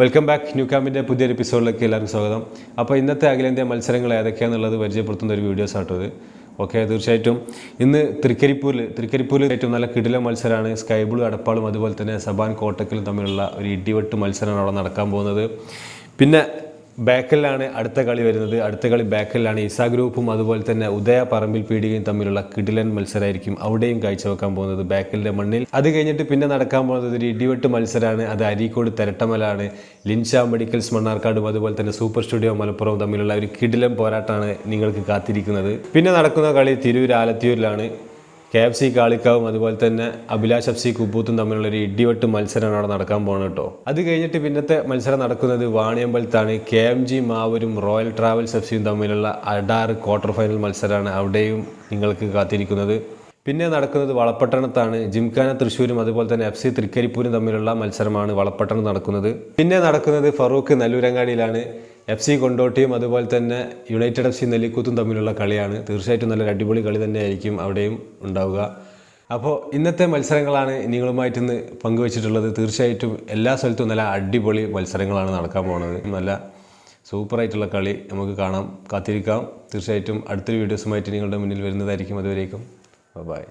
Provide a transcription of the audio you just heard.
Welcome back new ക്യാമ്പിന്റെ പുതിയൊരു എപ്പിസോഡിലേക്ക് എല്ലാവർക്കും സ്വാഗതം. അപ്പോൾ ഇന്നത്തെ അഖിലേന്ത്യാ മത്സരങ്ങൾ ഏതൊക്കെയാണെന്നുള്ളത് പരിചയപ്പെടുത്തുന്ന ഒരു വീഡിയോസ് ആട്ടോ ഇത്. ഓക്കെ തീർച്ചയായിട്ടും. ഇന്ന് തൃക്കരിപ്പൂരിൽ തൃക്കരിപ്പൂരിൽ ഏറ്റവും നല്ല കിടില മത്സരമാണ് സ്കൈ ബ്ലൂ അടപ്പാളും അതുപോലെ തന്നെ സബാൻ കോട്ടക്കലും തമ്മിലുള്ള ഒരു ഇടിവെട്ട് മത്സരമാണ് അവിടെ നടക്കാൻ പോകുന്നത്. പിന്നെ ബാക്കലിലാണ് അടുത്ത കളി വരുന്നത്. അടുത്ത കളി ബാക്കലിലാണ് ഇസ ഗ്രൂപ്പും അതുപോലെ തന്നെ ഉദയ പറമ്പിൽ പീടികയും തമ്മിലുള്ള കിടിലൻ മത്സരമായിരിക്കും അവിടെയും കാഴ്ചവെക്കാൻ പോകുന്നത് ബാക്കലിന്റെ മണ്ണിൽ. അത് കഴിഞ്ഞിട്ട് പിന്നെ നടക്കാൻ പോകുന്നത് ഒരു ഇടിവെട്ട് മത്സരമാണ് അത് അരീക്കോട് തെരട്ടമലാണ്. ലിൻഷ മെഡിക്കൽസ് മണ്ണാർക്കാടും അതുപോലെ തന്നെ സൂപ്പർ സ്റ്റുഡിയോ മലപ്പുറവും തമ്മിലുള്ള ഒരു കിടിലൻ പോരാട്ടമാണ് നിങ്ങൾക്ക് കാത്തിരിക്കുന്നത്. പിന്നെ നടക്കുന്ന കളി തിരൂർ ആലത്തിയൂരിലാണ്. കെ എഫ് സി കാളിക്കാവും അതുപോലെ തന്നെ അഭിലാഷ് എഫ് സി കുപ്പൂത്തും തമ്മിലുള്ള ഒരു ഇടിവെട്ട് മത്സരമാണ് അവിടെ നടക്കാൻ പോകുന്നത് കേട്ടോ. അത് കഴിഞ്ഞിട്ട് പിന്നത്തെ മത്സരം നടക്കുന്നത് വാണിയമ്പലത്താണ്. കെ എം ജി മാവൂരും റോയൽ ട്രാവൽസ് എഫ് സിയും തമ്മിലുള്ള അഡാർ ക്വാർട്ടർ ഫൈനൽ മത്സരമാണ് അവിടെയും നിങ്ങൾക്ക് കാത്തിരിക്കുന്നത്. പിന്നെ നടക്കുന്നത് വളപ്പട്ടണത്താണ് ജിംഖാന തൃശ്ശൂരും അതുപോലെ തന്നെ എഫ് സി തൃക്കരിപ്പൂരും തമ്മിലുള്ള മത്സരമാണ് വളപ്പട്ടണം നടക്കുന്നത്. പിന്നെ നടക്കുന്നത് ഫറൂഖ് നെല്ലൂരങ്ങാടിയിലാണ്. എഫ് സി കൊണ്ടോട്ടിയും അതുപോലെ തന്നെ യുണൈറ്റഡ് എഫ് സി നെല്ലിക്കൂത്തും തമ്മിലുള്ള കളിയാണ്. തീർച്ചയായിട്ടും നല്ലൊരു അടിപൊളി കളി തന്നെയായിരിക്കും അവിടെയും ഉണ്ടാവുക. അപ്പോൾ ഇന്നത്തെ മത്സരങ്ങളാണ് നിങ്ങളുമായിട്ട് ഇന്ന് പങ്കുവച്ചിട്ടുള്ളത്. തീർച്ചയായിട്ടും എല്ലാ സ്ഥലത്തും നല്ല അടിപൊളി മത്സരങ്ങളാണ് നടക്കാൻ പോകുന്നത് നല്ല സൂപ്പറായിട്ടുള്ള കളി നമുക്ക് കാണാം കാത്തിരിക്കാം. തീർച്ചയായിട്ടും അടുത്തൊരു വീഡിയോസുമായിട്ട് നിങ്ങളുടെ മുന്നിൽ വരുന്നതായിരിക്കും. അതുവരേക്കും ബൈ.